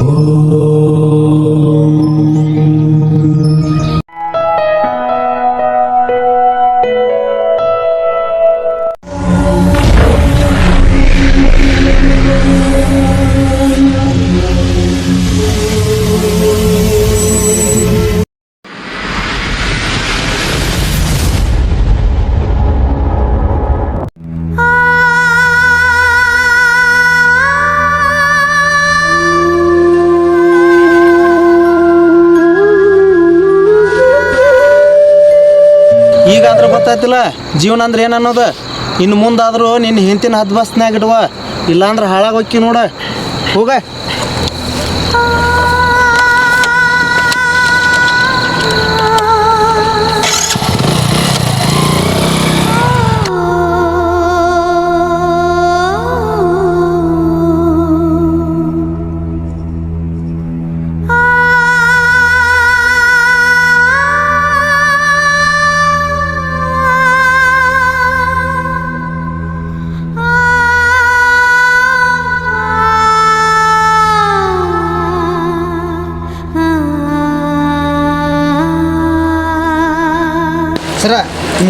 哦。ಜೀವನ ಅಂದ್ರೆ ಏನನ್ನೋದು? ಇನ್ನು ಮುಂದಾದರೂ ನಿನ್ನ ಹಿಂತಿನ ಹದ್ಬಸ್ನ್ಯಾಗ ಇಡುವ. ಇಲ್ಲಾಂದ್ರೆ ಹಾಳಾಗೋಕ್ಕಿ ನೋಡ. ಹೋಗ.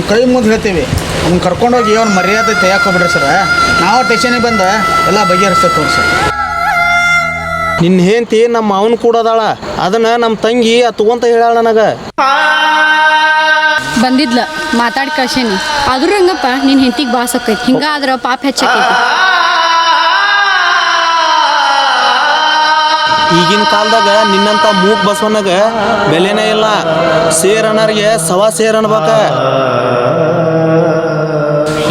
ನಿಮ್ಮ ಕೈ ಮುಂದೆ ಹೇಳ್ತೀವಿ. ಅವ್ನು ಕರ್ಕೊಂಡೋಗಿ ಅವ್ನು ಮರ್ಯಾದೆ ತೆಗೆಯಾಕೋಬಿಡ್ರಿ ಸರ್ ನಾವು ಟೇಷನಿಗೆ ಬಂದು ಎಲ್ಲ ಬಗೆಹರಿಸ್ತೇವೆ ತೋರಿ ಸರ್ ನಿನ್ನ ಹೆಂಡತಿ ನಮ್ಮ ಅವನು ಕೂಡ ಅದಾಳ. ಅದನ್ನ ನಮ್ಮ ತಂಗಿ ಆ ತಗೊಂತ ಹೇಳಾಳ ನನಗೆ. ಬಂದಿದ್ಲ ಮಾತಾಡಿ ಕಳ್ಸೇನಿ. ಆದ್ರೂ ಹೆಂಗಪ್ಪ ನಿನ್ ಹೆಂಡತಿಗೆ ಬಾಸ್ ಆಕೈತಿ. ಹಿಂಗಾದ್ರ ಪಾಪ ಹೆಚ್ಚಾಕೈತಿ. ಈಗಿನ ಕಾಲದಾಗ ನಿನ್ನಂತ ಮೂಕ್ ಬಸವನಾಗ ಬೆಲೆನೇ ಇಲ್ಲ. ಸೇರ್ ಅನ್ನೋರಿಗೆ ಸವಾ ಸೇರ್ ಅನ್ಬೇಕ.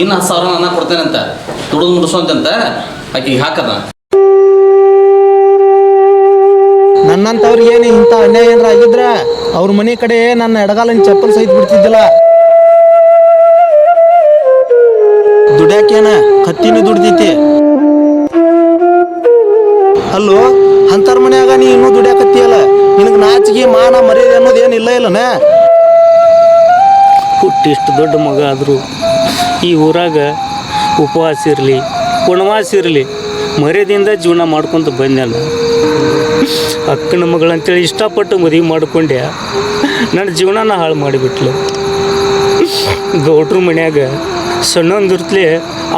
ಇನ್ನು ಹತ್ತು ಸಾವಿರ ನಾನು ಕೊಡ್ತೇನಂತ. ದುಡಿದು ಮುಡಿಸೋಂತಂತ ಆಕೆಗೆ ಹಾಕದ. ನನ್ನಂತವ್ರಿಗೆ ಏನು ಇಂಥ ಅನ್ಯಾಯ ಏನಾರ ಆಗಿದ್ರೆ ಅವ್ರ ಮನೆ ಕಡೆ ನನ್ನ ಎಡಗಾಲಿನ ಚಪ್ಪಲ್ ಸಹಿತ ಬಿಡ್ತಿದ್ದಿಲ್ಲ. ದುಡ್ಯಾಕೇನ? ಕತ್ತಿನೂ ದುಡ್ದೈತಿ. ಅಲ್ಲೋ ಅಂತರ ಮನ್ಯಾಗ ನೀ ಇನ್ನೂ ದುಡ್ಯಾಕತ್ತಿಯಲ್ಲ? ನಿನಗೆ ನಾಚಿಗೆ ಮಾನ ಮರ್ಯಾದೆ ಅನ್ನೋದು ಏನಿಲ್ಲ ಇಲ್ಲ ಇಲ್ಲನ? ಹುಟ್ಟಿಷ್ಟು ದೊಡ್ಡ ಮಗ ಆದರೂ ಈ ಊರಾಗ ಉಪವಾಸ ಇರಲಿ ಪುಣವಾಸ ಇರಲಿ, ಮರ್ಯಾದಿಂದ ಜೀವನ ಮಾಡ್ಕೊತ ಬಂದೆ ಅಕ್ಕನ ಮಗಳಂತೇಳಿ ಇಷ್ಟಪಟ್ಟು ಮದುವೆ ಮಾಡ್ಕೊಂಡೆ ನನ್ನ ಜೀವನನ ಹಾಳು ಮಾಡಿಬಿಟ್ಲು. ಗೌಡ್ರ ಮನ್ಯಾಗ ಸಣ್ಣಂದಿರ್ತಲೇ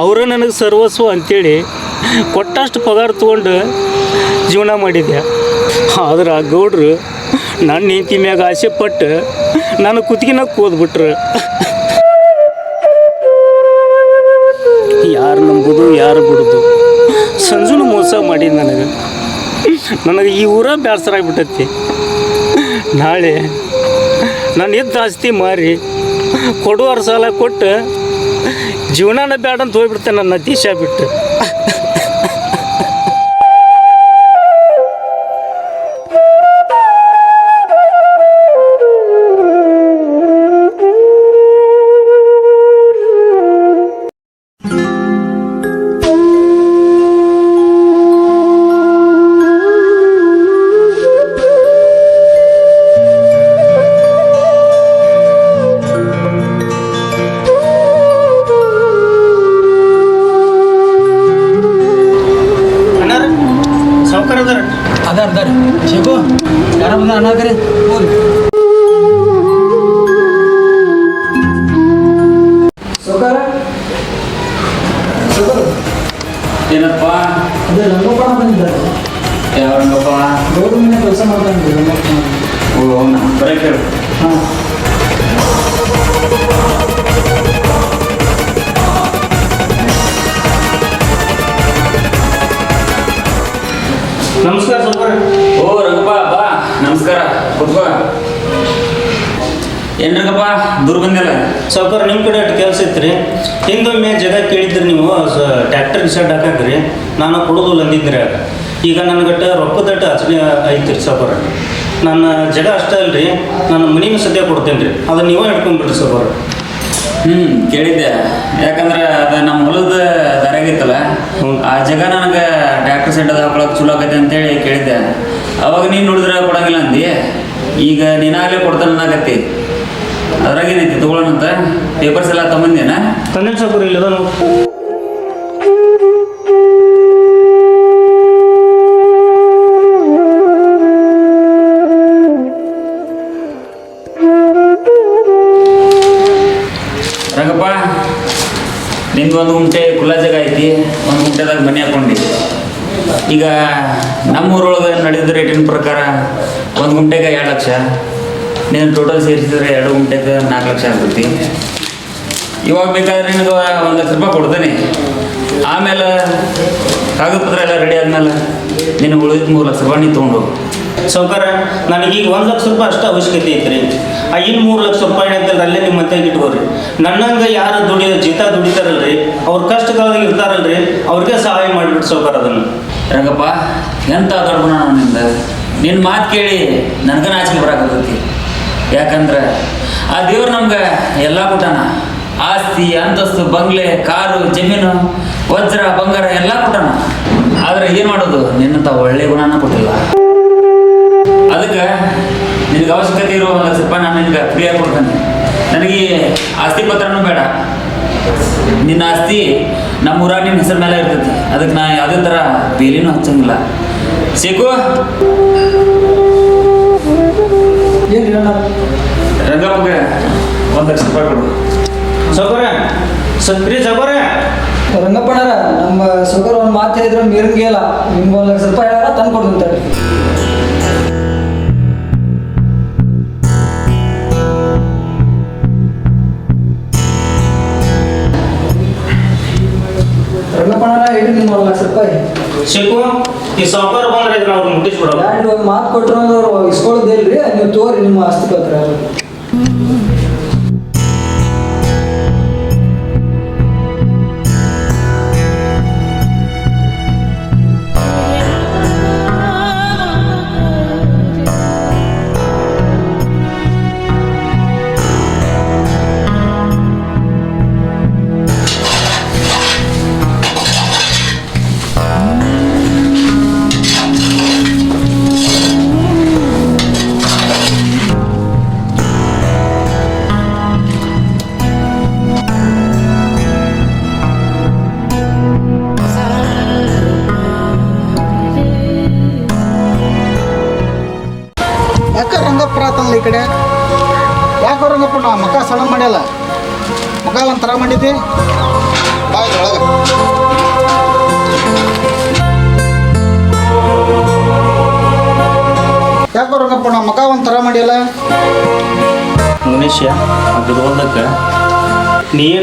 ಅವರ ನನಗೆ ಸರ್ವಸ್ವ ಅಂತೇಳಿ ಕೊಟ್ಟಷ್ಟು ಪಗಾರ ತೊಗೊಂಡು ಜೀವನ ಮಾಡಿದ್ದೆ ಆದ್ರೆ ಆ ಗೌಡ್ರು ನನ್ನ ಹೆಂಡತಿ ಮ್ಯಾಗ ಆಸೆ ಪಟ್ಟು ನಾನು ಕುತ್ತಿಗೆನಾಗ ಕೂದ್ಬಿಟ್ರು. ಯಾರು ನಂಬುದು ಯಾರು ಬಿಡುದು? ಸಂಜುನು ಮೋಸ ಮಾಡಿ ನನಗೆ. ನನಗೆ ಈ ಊರ ಬೇಸರ ಆಗ್ಬಿಟ್ಟೈತಿ. ನಾಳೆ ನಾನು ಇದ್ದ ಆಸ್ತಿ ಮಾರಿ ಕೊಡುವರ ಸಾಲ ಕೊಟ್ಟು ಜೀವನನ ಬೇಡ ಅಂತ ಹೋಗ್ಬಿಡ್ತೇನೆ ನನ್ನ ದೇಶ ಬಿಟ್ಟು. ಜಾಗ ಕೇಳಿದ್ರಿ ನೀವು ಟ್ಯಾಕ್ಟರ್ ಡಿಸೈಡ್ ಹಾಕಾಕ್ರಿ. ನಾನು ಕೊಡೋದು ಅಂದಿದ್ರಿ ಆಗ. ಈಗ ನನಗಟ್ಟ ರೊಕ್ಕದಟ್ಟ ಅಚನೆ ಐತಿ ಸಾವುಕಾರ ನನ್ನ ಜಗ ಅಷ್ಟೇ ಅಲ್ರಿ ನಾನು ಮನಿನೂ ಸದ್ಯ ಕೊಡ್ತೇನೆ ರೀ ಅದನ್ನ ನೀವೇ ಹಿಡ್ಕೊಂಡ್ಬಿಡ್ರಿ ಸಬರ. ಹ್ಮ್ ಕೇಳಿದ್ದೆ. ಯಾಕಂದ್ರೆ ಅದು ನಮ್ಮ ಹೊಲದ ದರಾಗಿತ್ತಲ್ಲ. ಆ ಜಾಗ ನನಗೆ ಟ್ಯಾಕ್ಟರ್ ಸೆಡ್ ಹಾಕೊಳಕ್ ಚಲೋ ಆಗೈತೆ ಅಂತೇಳಿ ಕೇಳಿದ್ದೆ. ಅವಾಗ ನೀನು ನೋಡಿದ್ರೆ ಕೊಡಂಗಿಲ್ಲ ಅಂದಿ. ಈಗ ನೀನಾಗಲೇ ಕೊಡ್ತಾನೆ ಅನ್ನಕತ್ತಿ ಅದ್ರಾಗೇನೈತಿ ತಗೊಳ್ಳೋಣಂತ ಪೇಪರ್ಸ್ ಎಲ್ಲ ತಗೊಂಡೇನ ತಂದೆ ಸಾಕು ಇಲ್ಲದ ರಂಗಪ್ಪ ನಿಂದು ಒಂದು ಗುಂಟೆ ಖುಲ್ಲಾ ಜಾಗ ಐತಿ ಒಂದು ಗುಂಟೆದಾಗ ಮನೆ ಹಾಕೊಂಡಿ. ಈಗ ನಮ್ಮ ಊರೊಳಗೆ ನಡೆದ ರೇಟಿನ ಪ್ರಕಾರ ಒಂದು ಗುಂಟೆಗೆ ಎರಡು ಲಕ್ಷ. ನೀನು ಟೋಟಲ್ ಸೇರಿಸಿದ್ರೆ ಎರಡು ಗುಂಟೆಗೆ ನಾಲ್ಕು ಲಕ್ಷ ಆಗ್ತೈತಿ ಇವಾಗ ಬೇಕಾದ್ರೆ ನಿನಗೆ ಒಂದು ಲಕ್ಷ ರೂಪಾಯಿ ಕೊಡ್ತೇನೆ. ಆಮೇಲೆ ಕಾಗದ ಪತ್ರ ಎಲ್ಲ ರೆಡಿ ಆದ್ಮೇಲೆ ನಿನಗೆ ಉಳಿದ ಮೂರು ಲಕ್ಷ ರೂಪಾಯಿ ನೀನು ತೊಗೊಂಡು ನನಗೆ ಈಗ ಒಂದು ಲಕ್ಷ ರೂಪಾಯಿ ಅಷ್ಟು ಅವಶ್ಯಕತೆ ಐತ್ರಿ. ಆ ಇನ್ನು ಮೂರು ಲಕ್ಷ ರೂಪಾಯಿ ಅಂತಂದ್ರೆ ಅಲ್ಲೇ ನಿಮ್ಮ ಮತ್ತೆ ಇಟ್ಕೋರಿ ನನ್ನಂಗೆ ಯಾರು ದುಡಿ ಜೀತ ದುಡಿತಾರಲ್ರಿ ಅವ್ರ ಕಷ್ಟಕಾಲದಾಗ ಇರ್ತಾರಲ್ರಿ ಅವ್ರಿಗೆ ಸಹಾಯ ಮಾಡಿಬಿಟ್ಟು ಸೌಕರ್ ಅದನ್ನು. ರಂಗಪ್ಪ ಎಂತ ದೊಡ್ಡ ನಿಂದ ನಿನ್ನ ಮಾತು ಕೇಳಿ ನನಗೆ ನಾಚಿಕೆ ಬರಾಕತ್ತೈತಿ ಯಾಕಂದ್ರೆ ಆ ದೇವ್ರು ನಮ್ಗೆ ಎಲ್ಲ ಕೊಟ್ಟಾನ. ಆಸ್ತಿ, ಅಂತಸ್ತು, ಬಂಗ್ಲೆ, ಕಾರು, ಜಮೀನು, ವಜ್ರ, ಬಂಗಾರ ಎಲ್ಲ ಕೊಟ್ಟಾನ. ಆದ್ರೆ ಏನು ಮಾಡೋದು? ನಿನ್ನಂಥ ಒಳ್ಳೆ ಗುಣನ ಕೊಟ್ಟಿಲ್ಲ. ಅದಕ್ಕೆ ನಿನಗೆ ಅವಶ್ಯಕತೆ ಇರೋ ಒಂದು ಸ್ವಲ್ಪ ನಾನು ನಿನಗೆ ಆಗಿ ಕೊಡ್ತೇನೆ. ನನಗೆ ಆಸ್ತಿ ಪತ್ರನೂ ಬೇಡ. ನಿನ್ನ ಆಸ್ತಿ ನಮ್ಮ ನಿನ್ನ ಹೆಸರು ಮೇಲೆ ಇರ್ತೈತಿ. ಅದಕ್ಕೆ ನಾ ಯಾವುದೇ ಥರ ಬೇಲಿನೂ ಹಚ್ಚಂಗಿಲ್ಲ. ಸೇಕು ರಂಗಪ್ಪಗೆ ಒಂದು ಲಕ್ಷ ರೂಪಾಯಿ ಕೊಡು. ಸೌಕರ್ಯ ಸಕ್ರಿ ಸೌಕರ್ಯ. ರಂಗಪ್ಪಣ್ಣರ ನಮ್ಮ ಸುಗರ್ ಒಂದು ಮಾತು ಹೇಳಿದ್ರೆ ಮೀರಂಗೆ ಇಲ್ಲ ನಿಮ್ಗೆ ಒಂದು ಲಕ್ಷ ರೂಪಾಯಿ ಹೇಳ ತಂದು ಕೊಡ್ತಾರೆ ರಂಗಪ್ಪಣ್ಣರ ಹೇಳಿ ನಿಮ್ಗೆ ಒಂದು ಲಕ್ಷ ರೂಪಾಯಿ. ಶಿಕು ಈ ಸೌಕರ್ ಬಂದ್ರೆ ಅವ್ರು ಮುಟ್ಟಿಸ್ಬಿಡೋದು. ಒಂದು ಮಾತು ಕೊಟ್ಟರು ಅಂದ್ರೆ ಅವ್ರು ಇಸ್ಕೊಳ್ಳೋದಿಲ್ರಿ ನೀವು ತೋರಿ ನಿಮ್ಮ ಆಸ್ತಿ ಪತ್ರ.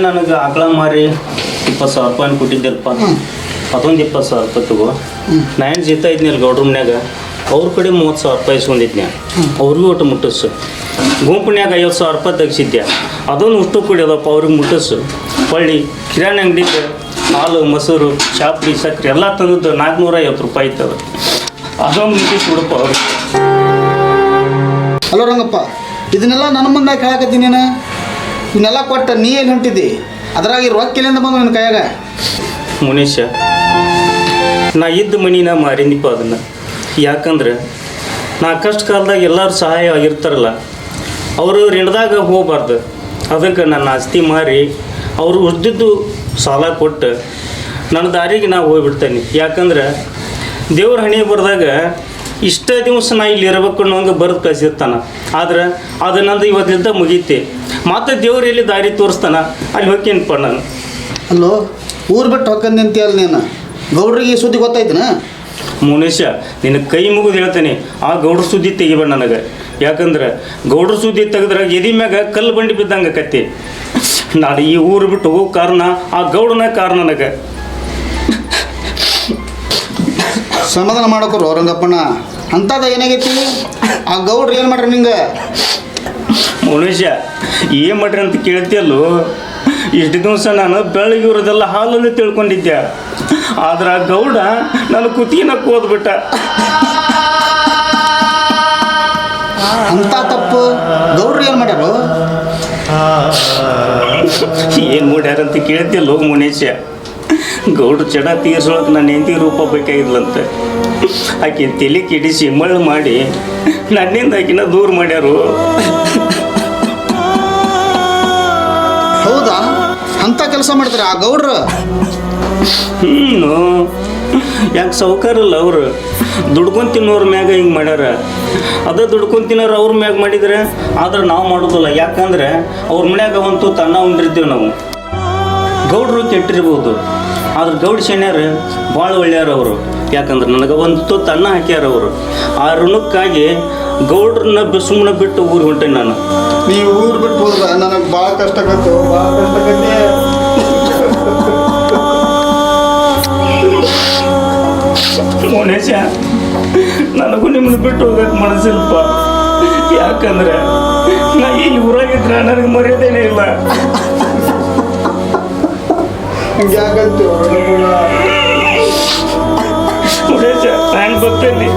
ನನಗೆ ಆಕಳ ಮಾರಿ ಇಪ್ಪತ್ತು ಸಾವಿರ ರೂಪಾಯಿ ಕೊಟ್ಟಿದ್ದೆಲ್ಪ. ಅದೊಂದು ಇಪ್ಪತ್ತು ಸಾವಿರ ರೂಪಾಯಿ ತಗೋ. ನಾನು ಜೀತ ಇದ್ನಿಲ್ಲ ಗೌಡ್ರ ಮನ್ಯಾಗ ಅವ್ರ ಕಡೆ ಮೂವತ್ತು ಸಾವಿರ ರೂಪಾಯಿ ಇಸ್ಕೊಂಡಿದ್ನ್ಯ? ಅವ್ರಿಗೂ ಒಟ್ಟು ಮುಟ್ಟಿಸು ಗುಂಪಿನ್ಯಾಗ ಐವತ್ತು ಸಾವಿರ ರೂಪಾಯಿ ತೆಗಿಸಿದ್ದೆ ಅದೊಂದು ಉಷ್ಟು ಅದಪ್ಪ ಅವ್ರಿಗೆ ಮುಟ್ಟಿಸು ಹೊಳ್ಳಿ ಕಿರಾಣಿ ಅಂಗಡಿಗೆ ಹಾಲು ಮೊಸರು ಚಾಪಡಿ ಸಕ್ಕರೆ ಎಲ್ಲ ತಂದದ್ದು ನಾಲ್ಕುನೂರ ಐವತ್ತು ರೂಪಾಯಿ ಇತ್ತು ಅದೊಂದು ಮುಟ್ಟಿಸ್ಬಿಡಪ್ಪ ಅವ್ರಿಗೆ ಹಲೋ ರಂಗಪ್ಪ ಇದನ್ನೆಲ್ಲ ನನ್ನ ಮುಂದೆ ಕೇಳಕತ್ತೀನಿ ನೀನು? ಇವನ್ನೆಲ್ಲ ಕೊಟ್ಟ ನೀ ಎಲ್ಲಿ ಹೊಂಟಿದ್ದಿ ಅದ್ರಾಗ ರೊಕ್ಕ ಬಂದು ನನ್ನ ಕೈಯಾಗ? ಮುನೀಶ, ನಾ ಇದ್ದ ಮನಿನ ಮಾರಿನಿಪ್ಪ ಅದನ್ನು. ಯಾಕಂದ್ರೆ ನಾ ಕಷ್ಟ ಕಾಲದಾಗ ಎಲ್ಲರೂ ಸಹಾಯ ಆಗಿರ್ತಾರಲ್ಲ, ಅವರು ಋಣದಾಗ ಹೋಗಬಾರ್ದು. ಅದಕ್ಕೆ ನನ್ನ ಆಸ್ತಿ ಮಾರಿ ಅವರು ಉಳಿದಿದ್ದು ಸಾಲ ಕೊಟ್ಟು ನನ್ನ ದಾರಿಗೆ ನಾ ಹೋಗ್ಬಿಡ್ತೇನೆ. ಯಾಕಂದ್ರೆ ದೇವ್ರ ಹಣೆ ಬರ್ದಾಗ ಇಷ್ಟೇ ದಿವಸ ನಾ ಇಲ್ಲಿ ಇರಬೇಕು ಅನ್ನೋಂಗೆ ಬರೆದು ಕಳಿಸಿರ್ತಾನೆ. ಆದ್ರೆ ಅದು ನಂದು ಇವತ್ತಿಂದ ಮುಗೀತಿ. ಮತ್ತೆ ದೇವ್ರು ಎಲ್ಲಿ ದಾರಿ ತೋರಿಸ್ತಾನ? ಅಲ್ಲಿ ಹೋಗ್ತೀನಪ್ಪ ನಾನು? ಅಲ್ಲೋ ಊರು ಬಿಟ್ಟು ಹೊಕ್ಕಂದೆ ಅಲ್ಲ ನೀನು? ಗೌಡ್ರಿಗೆ ಈ ಸುದ್ದಿ ಗೊತ್ತಾಯ್ತನ? ಮುನೇಶ ನಿನ್ನ ಕೈ ಮುಗಿದು ಹೇಳ್ತೇನೆ. ಆ ಗೌಡ್ರ ಸುದ್ದಿ ತೆಗಿಬೇಡ ನನಗೆ. ಯಾಕಂದ್ರೆ ಗೌಡ್ರ ಸುದ್ದಿ ತೆಗೆದ್ರೆ ಎದಿ ಮ್ಯಾಗ ಕಲ್ಲು ಬಂಡಿ ಬಿದ್ದಂಗೆ ಕತ್ತಿ ನಾನು ಈ ಊರು ಬಿಟ್ಟು ಹೋಗೋ ಕಾರಣ ಆ ಗೌಡನ ಕಾರಣ ನನಗೆ. ಸಮಾಧಾನ ಮಾಡಕ್ರು ರಂಗಪ್ಪಣ್ಣ ಅಂಥದ್ದು ಏನಾಗೈತಿ? ಆ ಗೌಡ್ರು ಏನು ಮಾಡ್ರಿ ನಿಂಗೆ? ಮುನೇಶ ಏನು ಮಾಡ್ರಿ ಅಂತ ಕೇಳ್ತಿಯಲ್ಲೋ? ಇಷ್ಟು ದಿವಸ ನಾನು ಬೆಳಗಿರೋದೆಲ್ಲ ಹಾಲಲ್ಲಿ ತಿಳ್ಕೊಂಡಿದ್ದೆ. ಆದ್ರೆ ಆ ಗೌಡ ನನ್ನ ಕುತ್ತಿನ ಕೋದ್ಬಿಟ್ಟ ಅಂತ ತಪ್ಪು. ಗೌಡ್ರು ಏನು ಮಾಡ್ಯಾರು? ಏನು ಮಾಡ್ಯಾರಂತ ಕೇಳ್ತಿಯಲ್ಲೋ ಮುನೇಶ ಗೌಡ್ರು ಚಡ ತೀರ್ಸೋಳಕ್ಕೆ ನನ್ನ ಹೆಂಡತಿ ರೂಪ ಬೇಕಾಗಿಲ್ಲಂತ ಆಕೆ ತಲೆ ಕಿಡಿಸಿ ಮಳ್ಳು ಮಾಡಿ ನನ್ನಿಂದ ಆಕಿನ ದೂರ ಮಾಡ್ಯಾರು. ಅಂಥ ಕೆಲಸ ಮಾಡ್ತಾರೆ ಆ ಗೌಡ್ರು? ಹ್ಞೂ ಯಾಕೆ ಸೌಕರ್ಯಲ್ಲ ಅವರು? ದುಡ್ಕೊಂಡು ತಿನ್ನೋರ ಮ್ಯಾಗ ಹಿಂಗೆ ಮಾಡ್ಯಾರ. ಅದ ದುಡ್ಕೊಂಡು ತಿನ್ನೋರು ಅವ್ರ ಮ್ಯಾಗ ಮಾಡಿದ್ರೆ ಆದ್ರೆ ನಾವು ಮಾಡೋದಲ್ಲ. ಯಾಕಂದ್ರೆ ಅವ್ರ ಮನ್ಯಾಗ ಒಂದು ತನ್ನ ಉಂಡಿರ್ತೀವಿ ನಾವು. ಗೌಡ್ರು ಕೆಟ್ಟಿರ್ಬೋದು. ಆದ್ರೆ ಗೌಡ ಶೆಣ್ಯರು ಭಾಳ ಒಳ್ಳೆಯವ್ರು ಅವರು. ಯಾಕಂದ್ರೆ ನನಗೆ ಒಂದು ತುತ್ತು ಅನ್ನ ಹಾಕ್ಯಾರ ಅವರು ಆ ಋಣಕ್ಕಾಗಿ ಗೌಡ್ರನ್ನ ಬಿ ಸುಮ್ಮನೆ ಬಿಟ್ಟು ಊರು ಹೊಂಟೇನೆ ನಾನು. ನೀವು ಊರು ಬಿಟ್ಟು ಹೋದ ನನಗೆ ಭಾಳ ಕಷ್ಟ ಆಗತ್ತು. ಭಾಳ ಕಷ್ಟ ಆಗತ್ತೆ. ನನಗೂ ನಿಮ್ಮನ್ನ ಬಿಟ್ಟು ಹೋಗಕ್ಕೆ ಮನಸ್ಸಿಲ್ಪ ಯಾಕಂದ್ರೆ ನಾ ಇಲ್ಲಿ ಊರಾಗಿದ್ರೆ ನನಗೆ ಮರ್ಯಾದೆನೇ ಇಲ್ಲ. ಹಿಂಗಾಗತ್ತೆ ಮೌನೇಶ ನಾನು ಬರ್ತೇನೆ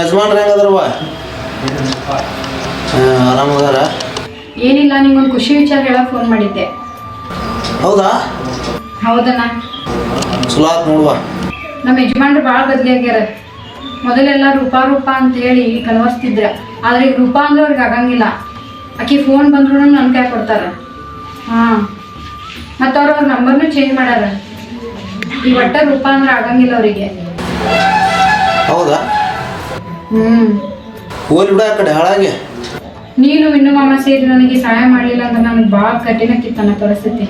ಯಜಮಾನ್ರು ಹೆಂಗದ್ರವ ಆರಾಮದಾರ ಏನಿಲ್ಲ ನಿಂಗೊಂದು ಖುಷಿ ವಿಚಾರ ಹೇಳಕ್ ಫೋನ್ ಮಾಡಿದ್ದೆ. ಹೌದಾ? ಹೌದಣ್ಣ. ಚಲೋ ಆತ್ ನೋಡುವ. ನಮ್ಮ ಯಜಮಾನ್ರು ಭಾಳ ಬದಲಿ ಆಗ್ಯಾರ. ಮೊದಲೆಲ್ಲ ರೂಪಾ ರೂಪಾ ಅಂತ ಹೇಳಿ ಕನ್ವರ್ಸ್ತಿದ್ರ ಆದ್ರೆ ಈಗ ರೂಪಾ ಅಂದ್ರೆ ಅವ್ರಿಗೆ ಆಗಂಗಿಲ್ಲ. ಆಕಿ ಫೋನ್ ಬಂದ್ರು ನನ್ನ ಕೈ ಕೊಡ್ತಾರ. ಹಾಂ. ಮತ್ತು ಅವ್ರು ಅವ್ರ ನಂಬರ್ನು ಚೇಂಜ್ ಮಾಡ್ಯಾರ. ಈ ಒಟ್ಟ ರೂಪಾ ಅಂದ್ರೆ ಆಗಂಗಿಲ್ಲ ಅವರಿಗೆ. ಹೌದಾ? ಹೋಲಿ ಬಿಡ ಆ ಕಡೆ ಹಾಳಾಗಿ. ನೀನು ಇನ್ನು ಮಾಮ ಸೇರಿ ನನಗೆ ಸಹಾಯ ಮಾಡಲಿಲ್ಲ ಅಂದ್ರೆ ನನಗೆ ಭಾಳ ಕಿತ್ತನ ಪರಿಸ್ಥಿತಿ.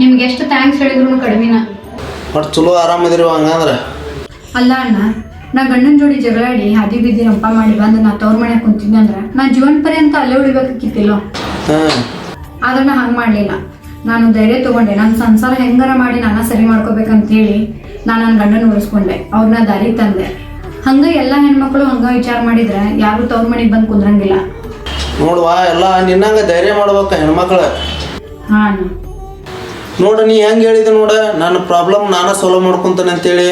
ನಿಮ್ಗೆ ಎಷ್ಟು ಥ್ಯಾಂಕ್ಸ್ ಹೇಳಿದ್ರು ಕಡಿಮೆನ? ಒಟ್ಟು ಚಲೋ ಆರಾಮದಿರಿ ಹಂಗಂದ್ರೆ. ಅಲ್ಲ ಅಣ್ಣ ನಾ ಗಂಡನ ಜೋಡಿ ಜಗಳಾಡಿ ಹಾದಿ ಬೀದಿ ರಂಪ ಮಾಡಿ ಬಂದು ನಾ ತವ್ರ ಮನೆ ಕುಂತಿದ್ದೆ ಅಂದ್ರೆ ನಾ ಜೀವನ ಪರ್ಯಂತ ಅಲ್ಲೇ ಉಳಿಬೇಕಿತ್ತಿಲ್ಲ? ಹಾಂ ಆದ್ರೆ ನಾ ಹಂಗೆ ಮಾಡಲಿಲ್ಲ. ನಾನು ಧೈರ್ಯ ತಗೊಂಡೆ ನನ್ನ ಸಂಸಾರ ಹೆಂಗಾರ ಮಾಡಿ ನಾನು ಸರಿ ಮಾಡ್ಕೋಬೇಕಂತ ಹೇಳಿ ನಾನು ನನ್ನ ಗಂಡನ ಉಳಿಸ್ಕೊಂಡೆ ಅವ್ರನ್ನ ದಾರಿ ತಂದೆ. ಹಂಗೆ ಎಲ್ಲ ಹೆಣ್ಮಕ್ಳು ಹಂಗೆ ವಿಚಾರ ಮಾಡಿದ್ರೆ ಯಾರು ತವ್ರ ಮನೆಗೆ ಬಂದು ಕುಂದ್ರಂಗಿಲ್ಲ. ನೋಡುವ ಎಲ್ಲ ನಿನ್ನಂಗ ಧೈರ್ಯ ಮಾಡ್ಬೇಕ ಹೆಣ್ಮಕ್ಳ. ಹಾಂ ಅಣ್ಣ. ನೋಡು ನೀ ಹೆಂಗೆ ಹೇಳಿದೆ ನೋಡ ನನ್ನ ಪ್ರಾಬ್ಲಮ್ ನಾನೇ ಸಾಲ್ವ್ ಮಾಡ್ಕೊತಾನೆ ಅಂತೇಳಿ.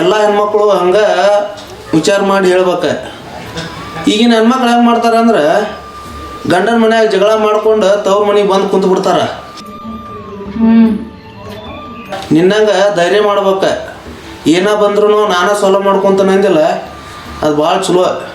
ಎಲ್ಲ ಹೆಣ್ಮಕ್ಳು ಹಂಗೆ ವಿಚಾರ ಮಾಡಿ ಹೇಳ್ಬೇಕ. ಈಗಿನ ಹೆಣ್ಮಕ್ಳು ಹೆಂಗೆ ಮಾಡ್ತಾರೆ ಅಂದ್ರೆ ಗಂಡನ ಮನ್ಯಾಗ ಜಗಳ ಮಾಡ್ಕೊಂಡು ತವ್ರ ಮನೆಗೆ ಬಂದು ಕುಂತು ಬಿಡ್ತಾರ ನಿನ್ನಂಗೆ ಧೈರ್ಯ ಮಾಡ್ಬೇಕು. ಏನ ಬಂದ್ರೂ ನಾನೇ ಸಾಲ್ವ್ ಮಾಡ್ಕೊತಾನೆ ಅಂದಿಲ್ಲ. ಅದು ಭಾಳ ಚಲೋ.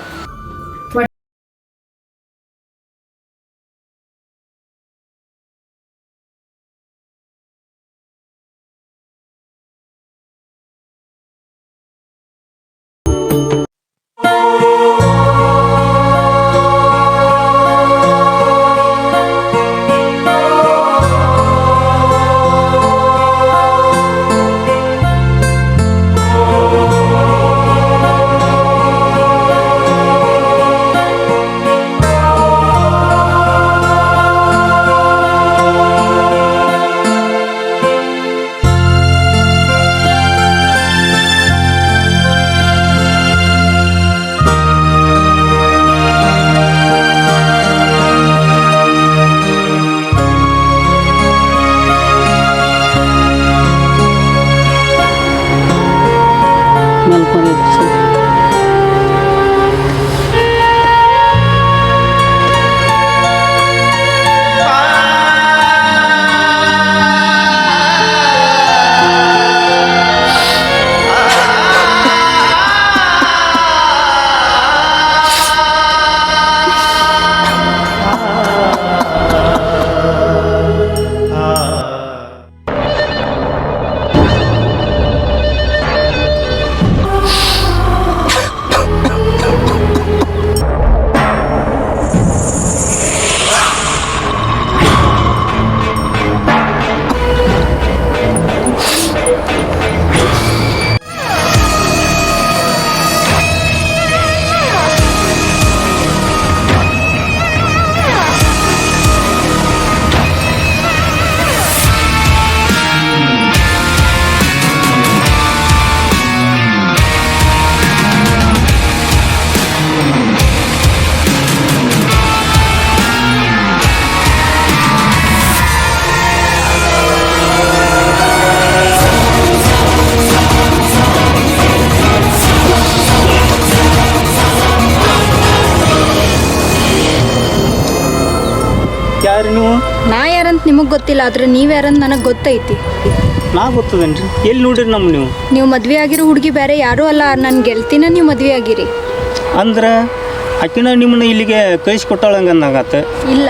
ನಿಮಗೆ ಗೊತ್ತಿಲ್ಲ ಆದ್ರೆ ನೀವು ಯಾರನ್ನ ನನಗೆ ಗೊತ್ತೈತಿ. ನಾ ಗೊತ್ತದೇನ್ರಿ? ಎಲ್ಲಿ ನೋಡಿರಿ ನಮ್ಮ ನೀವು? ನೀವು ಮದ್ವೆ ಆಗಿರೋ ಹುಡುಗಿ ಬೇರೆ ಯಾರೂ ಅಲ್ಲ ನನ್ನ ಗೆಲ್ತಿನ ನೀವು ಮದ್ವೆ ಆಗಿರಿ. ಅಂದ್ರೆ ಆಕಿನ ನಿಮ್ಮನ್ನ ಇಲ್ಲಿಗೆ ಕಳಿಸ್ಕೊಟ್ಟಾಳಂಗೆ ಅಂದಾಗತ್ತೆ ಇಲ್ಲ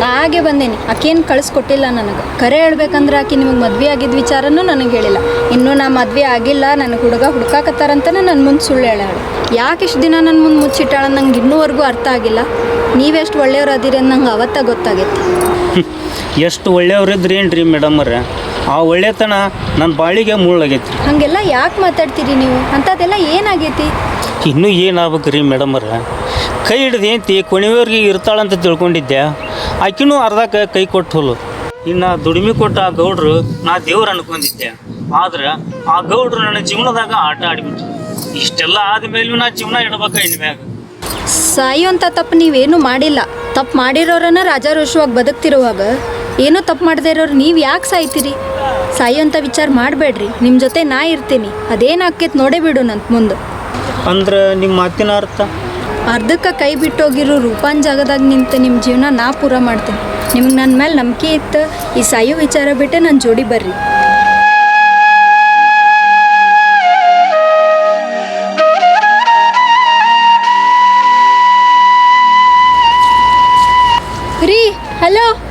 ನಾ ಹಾಗೆ ಬಂದೇನಿ. ಆಕೇನು ಕಳಿಸ್ಕೊಟ್ಟಿಲ್ಲ ನನಗೆ. ಕರೆ ಹೇಳ್ಬೇಕಂದ್ರೆ ಆಕೆ ನಿಮಗೆ ಮದುವೆ ಆಗಿದ್ದ ವಿಚಾರನೂ ನನಗೆ ಹೇಳಿಲ್ಲ. ಇನ್ನೂ ನಾ ಮದುವೆ ಆಗಿಲ್ಲ ನನಗೆ ಹುಡುಗ ಹುಡ್ಕಾಕತ್ತಾರಂತನೇ ನನ್ನ ಮುಂದೆ ಸುಳ್ಳು ಹೇಳ್ಯಾಳು. ಯಾಕೆ ಇಷ್ಟು ದಿನ ನನ್ನ ಮುಂದೆ ಮುಚ್ಚಿಟ್ಟಾಳ ನಂಗೆ ಇನ್ನೂವರೆಗೂ ಅರ್ಥ ಆಗಿಲ್ಲ. ನೀವೆಷ್ಟು ಒಳ್ಳೆಯವ್ರು ಅದಿರಿ ಅಂತ ನಂಗೆ ಅವತ್ತ ಗೊತ್ತಾಗೈತಿ. ಎಷ್ಟು ಒಳ್ಳೆಯವ್ರಿದ್ರಿ ರೀ ಮೇಡಮರ ಆ ಒಳ್ಳೆತನ ನನ್ನ ಬಾಳಿಗೆ ಮುಳ್ಳಾಗೈತಿ ಹಂಗೆಲ್ಲ ಯಾಕೆ ಮಾತಾಡ್ತೀರಿ ನೀವು? ಅಂಥದ್ದೆಲ್ಲ ಏನಾಗೈತಿ? ಇನ್ನೂ ಏನಾಗ್ಬೇಕು ರೀ ಮೇಡಮರ ಕೈ ಹಿಡ್ದು ಏಂತಿ ಕೊನೆಯವ್ರಿಗೆ ಇರ್ತಾಳಂತ ತಿಳ್ಕೊಂಡಿದ್ದೆ. ಆಕಿನೂ ಅರ್ಧಕ್ಕೆ ಕೈ ಕೊಟ್ಟು ಹೋಲು. ಇನ್ನು ದುಡಿಮೆ ಕೊಟ್ಟ ಆ ಗೌಡ್ರು ನಾ ದೇವ್ರು ಅನ್ಕೊಂಡಿದ್ದೆ. ಆದ್ರೆ ಆ ಗೌಡ್ರು ನನ್ನ ಜೀವನದಾಗ ಆಟ ಆಡಿಬಿಟ್ಟು ಇಷ್ಟೆಲ್ಲ ಆದ್ಮೇಲೂ ನಾ ಜೀವನ ಇಡ್ಬೇಕ ಇನ್ಮ್ಯಾಗ ಸಾಯುವಂಥ ತಪ್ಪು ನೀವೇನು ಮಾಡಿಲ್ಲ. ತಪ್ಪು ಮಾಡಿರೋರನ್ನ ರಾಜಾರೋಷವಾಗಿ ಬದುಕ್ತಿರುವಾಗ ಏನೋ ತಪ್ಪು ಮಾಡದೇ ಇರೋರು ನೀವು ಯಾಕೆ ಸಾಯ್ತೀರಿ? ಅಂತ ವಿಚಾರ ಮಾಡಬೇಡ್ರಿ. ನಿಮ್ಮ ಜೊತೆ ನಾ ಇರ್ತೀನಿ. ಅದೇನು ಆಕೈತೆ ನೋಡೇ ಬಿಡು ನಂತ ಮುಂದೆ. ಅಂದ್ರೆ ನಿಮ್ಮ ಮಾತಿನ ಅರ್ಥ? ಅರ್ಧಕ್ಕೆ ಕೈ ಬಿಟ್ಟೋಗಿರೋ ರೂಪಾನ್ ಜಾಗದಾಗ ನಿಂತು ನಿಮ್ಮ ಜೀವನ ನಾ ಪೂರ ಮಾಡ್ತೀನಿ. ನಿಮ್ಗೆ ನನ್ನ ಮೇಲೆ ನಂಬಿಕೆ ಇತ್ತು ಈ ಸಾಯೋ ವಿಚಾರ ಬಿಟ್ಟೆ ನನ್ನ ಜೋಡಿ ಬರ್ರಿ. ರೀ ಹಲೋ?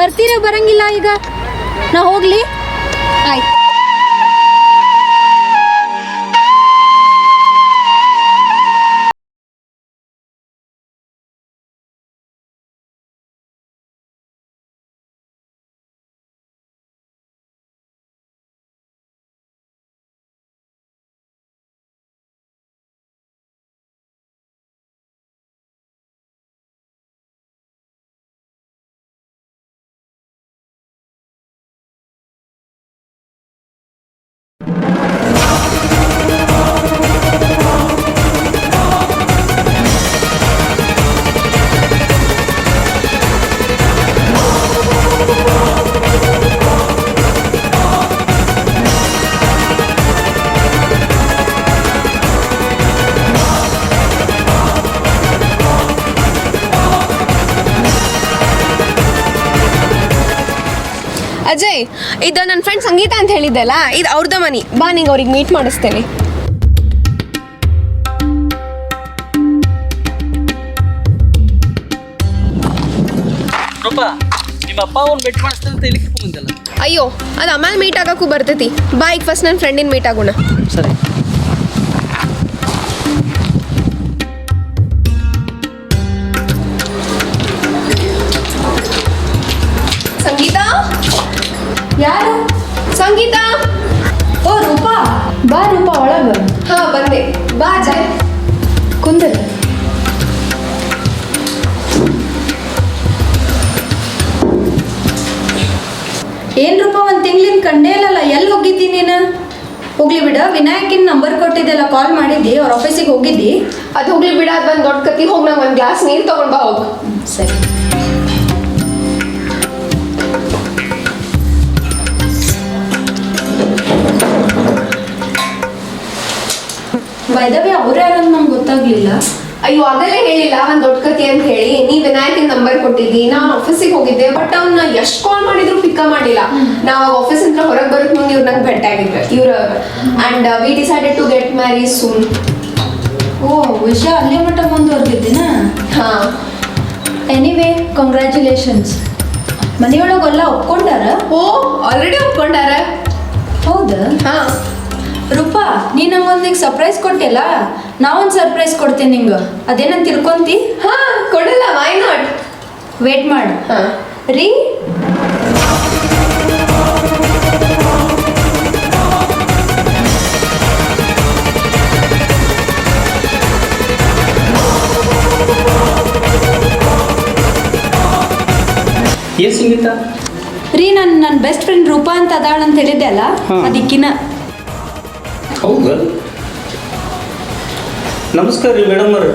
ಬರ್ತೀರಾ ಬರಂಗಿಲ್ಲ ಈಗ? ನಾ ಹೋಗ್ಲಿ. ಆಯ್ತು. ಇದು ನನ್ನ ಫ್ರೆಂಡ್ ಸಂಗೀತ ಅಂತ ಹೇಳಿದ್ದಲ್ಲ ಇದು ಅವ್ರದ ಮನಿ. ಬಾ ನಿಂಗೆ ಅವ್ರಿಗೆ ಮೀಟ್ ಮಾಡಿಸ್ತೇನೆ. ರೂಪ ನಿಮ್ಮ ಅಪ್ಪ ಅವ್ನು ಭೇಟಿ ಮಾಡಿಸ್ತಾರೆ ಅಂತ ಇಲ್ಲಿ ಬಂದಲ್ಲ. ಅಯ್ಯೋ ಅದು ಅಮ್ಮ ಮೀಟ್ ಆಗಕ್ಕೂ ಬರ್ತೈತಿ. ಬಾ ಈಗ ಫಸ್ಟ್ ನನ್ನ ಫ್ರೆಂಡಿನ ಮೀಟ್ ಆಗೋಣ. ಸರಿ. ಸಂಗೀತ? ಓ ರೂಪಾ. ಬಾ ರೂಪಾ ಒಳಗ. ಹಾ ಬಂದೆ. ಬಾ ಜಯ. ಕುಂದರ್. ಏನ್ ರೂಪ ಒಂದು ತಿಂಗಳಿನ ಕಂಡೇ ಇಲ್ಲಲ್ಲ ಎಲ್ಲಿ ಹೋಗಿದ್ದಿ ನೀನು? ಹೋಗ್ಲಿ ಬಿಡ ವಿನಾಯಕಿನ ನಂಬರ್ ಕೊಟ್ಟಿದ್ದೆಲ್ಲ ಕಾಲ್ ಮಾಡಿದ್ದಿ ಅವ್ರ ಆಫೀಸಿಗೆ ಹೋಗಿದ್ದಿ. ಅದು ಹೋಗ್ಲಿ ಬಿಡ ಅದು ಒಂದು ದೊಡ್ಡ ಕತ್ತಿ ಹೋಗಿ ನಂಗೆ ಒಂದು ಗ್ಲಾಸ್ ನೀರು ತೊಗೊಂಡು ಬಾ ಹೋಗು. ಸರಿ. ವೈದವ್ಯ ಅವ್ರೇ ಯಾರಂತ ನಮ್ಗೆ ಗೊತ್ತಾಗ್ಲಿಲ್ಲ? ಅಯ್ಯೋ ಆಗಲೇ ಹೇಳಿಲ್ಲ. ಒಂದು ದೊಡ್ಡ ಕತೆ ಅಂತ ಹೇಳಿ ನೀ ವಿನಾಯಕಿನ ನಂಬರ್ ಕೊಟ್ಟಿದ್ದಿ ನಾನು ಆಫೀಸಿಗೆ ಹೋಗಿದ್ದೆ ಬಟ್ ಅವ್ನ ಎಷ್ಟು ಕಾಲ್ ಮಾಡಿದ್ರು ಪಿಕ್ ಮಾಡಿಲ್ಲ. ನಾವು ಆಫೀಸ್ ಅಂತ ಹೊರಗೆ ಬರಕ್ ಮುಂದೆ ಇವ್ರು ನಂಗೆ ಭೇಟಿ ಆಗಿದ್ರು. ಇವ್ರ and we decided to get marry soon ಓ ವಿಷಯ ಅಲ್ಲೇ ಮಟ್ಟ ಮುಂದುವರೆದಿದ್ದೀನ? ಹಾ. ಎನಿವೇ ಕಂಗ್ರ್ಯಾಚುಲೇಷನ್ಸ್ ಮನೆಯೊಳಗೆಲ್ಲ ಒಪ್ಕೊಂಡಾರ? ಓ ಆಲ್ರೆಡಿ ಒಪ್ಕೊಂಡಾರ. ಹೌದಾ? ಹಾ. ರೂಪಾ ನೀ ಈಗ ಸರ್ಪ್ರೈಸ್ ಕೊಟ್ಟಿಲ್ಲ ನಾವೊಂದು ಸರ್ಪ್ರೈಸ್ ಕೊಡ್ತೀನಿ ನಿಂಗೆ. ಅದೇನಂತ ತಿಳ್ಕೊಂತಿ? ಹಾ ಕೊಡಲ್ಲ ವೈ ನಾಟ್ ವೇಟ್ ಮಾಡು. ಹಾ. ರೀ ಏನ್ ಸಂಗೀತ? ರೀ ನನ್ನ ನನ್ನ ಬೆಸ್ಟ್ ಫ್ರೆಂಡ್ ರೂಪಾ ಅಂತ ಅದಾಳ ಅಂತ ಹೇಳಿದ್ದೆ ಅಲ್ಲ? ಅದಕ್ಕಿನ್ನ ಅದಕ್ಕಿನ ಹೌದಾ ನಮಸ್ಕಾರ ರೀ ಮೇಡಮ್ ಅವ್ರ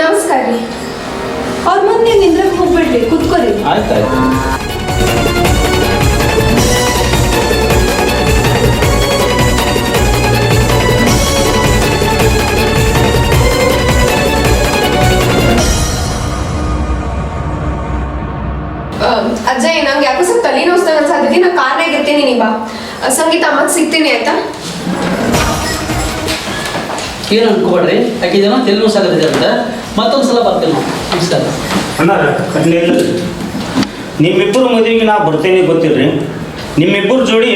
ನಮಸ್ಕಾರ ರೀ ಅವ್ರ ಮುಂದೆ ನಿಂದ್ರಕ್ಕೆ ಹೋಗ್ಬೇಡ್ರಿ ಕುತ್ಕೋರಿ ಆಯ್ತಾಯ್ತು ಅಜ್ಜಯ್ ನಂಗೆ ಯಾಕೋ ಸ್ವಲ್ಪ ತಲೆನೋವು ಅನ್ಸಾತಿದ್ದೀನಿ ನಾ ಬಾ ಸಂಗೀತ ಮತ್ತೆ ಸಿಗ್ತೀನಿ ಆಯ್ತಾ? ಏನು ಅನ್ಕೋಬೇಡ್ರಿ? ಯಾಕಿದ್ದೇನೋ ತೆಲುಗು ಸಾಗರ ಇದೆ ಅಂತ. ಮತ್ತೊಂದು ಸಲ ಬರ್ತೀನಿ ನಮಸ್ಕಾರ. ಅಣ್ಣಾರ ಕಣ್ಣಿಲ್ಲ ನಿಮ್ಮಿಬ್ಬರು ಮದುವೆಗೆ ನಾ ಬರ್ತೇನೆ ಗೊತ್ತಿಲ್ರಿ? ನಿಮ್ಮಿಬ್ಬರ ಜೋಡಿ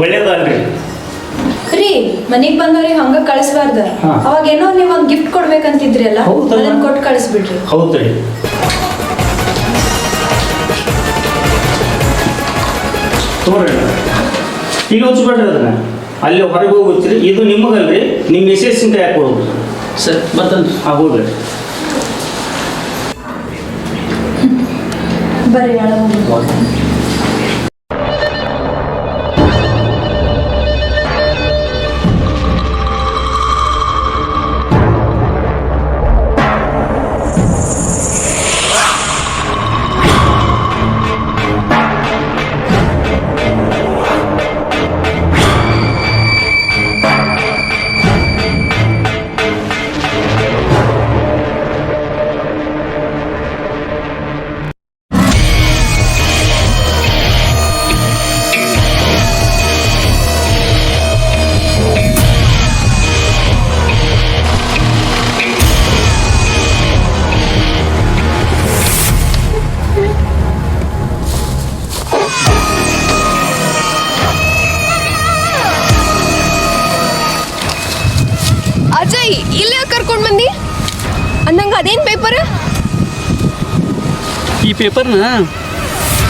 ಒಳ್ಳೇದಲ್ರಿ. ರೀ ಮನೆಗೆ ಬಂದವ್ರಿಗೆ ಹಂಗ ಕಳಿಸ್ಬಾರ್ದ. ಅವಾಗ ಏನೋ ನೀವು ಒಂದು ಗಿಫ್ಟ್ ಕೊಡ್ಬೇಕಂತಿದ್ರಿ ಅಲ್ಲ? ಹೌದಲ್ಲ? ಅದನ್ನ ಕೊಟ್ಟು ಕಳಿಸ್ಬಿಡ್ರಿ. ಹೌದ್ರಿ. ತೋರಿ ಈಗ ಹಚ್ಬೇಡ್ರಿ ಅದನ್ನ ಅಲ್ಲಿ ಹೊರಗೆ ಹೋಗ್ತೀರಿ ಇದು ನಿಮಗಲ್ರಿ. ನಿಮ್ಮ ಮಿಸೇಸಿಂದ ಯಾಕೆ ಕೊಡೋದು ಸರ್ ಮತ್ತೊಂದು. ಆಗೋದ್ರಿ ಬರ್ರಿ ಪೇಪರ್ ಈ ಪೇಪರ್ನ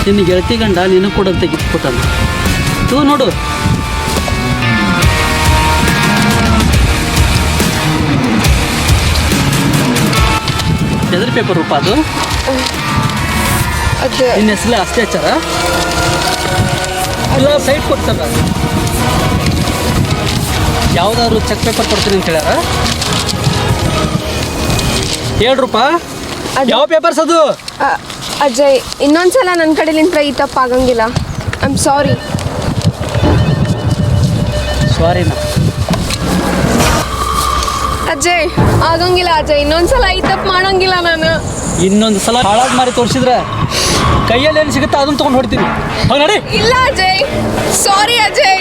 ನಿನ್ನ ಗೆಳತಿ ಗಂಡ ನೀನು ಕೂಡ ತೆಗೆದುಕೊಟ್ಟಾನ. ತೂ ನೋಡು. ಎದ್ರ ಪೇಪರ್ ರೂಪ ಅದು? ಅದ. ನಿನ್ನ ಹೆಸರು ಅಷ್ಟೇ ಹಚ್ಚಾರ ಅಲ್ಲ ಸೈಟ್ ಕೊಡ್ತಾರ ಯಾವ್ದಾದ್ರು ಚೆಕ್ ಪೇಪರ್ ಕೊಡ್ತೀನಿ ಅಂತ ಹೇಳ್ಯಾರ? ಏಳು ರೂಪಾಯಿ ಯಾವ ಪೇಪರ್ಸ್ ಅದು? ಅಜಯ್ ಇನ್ನೊಂದ್ಸಲ ನನ್ನ ಕಡೆಲಿಂದ ಈ ತಪ್ಪು ಆಗಂಗಿಲ್ಲ. ಐ ಆಮ್ ಸಾರಿ ಸಾರಿನ ಅಜಯ್ ಆಗಂಗಿಲ್ಲ ಅಜಯ್ ಇನ್ನೊಂದ್ಸಲ ಈ ತಪ್ಪು ಮಾಡಂಗಿಲ್ಲ ನಾನು. ಇನ್ನೊಂದು ಸಲ ಹಾಳಾಗಿ ಮಾರಿ ತೋರಿಸಿದ್ರೆ ಕೈಯಲ್ಲಿ ಏನು ಸಿಗುತ್ತೆ ಅದನ್ನ ತೊಗೊಂಡು ಹೊಡ್ತೀನಿ. ಇಲ್ಲ ಅಜಯ್ ಸಾರಿ ಅಜಯ್.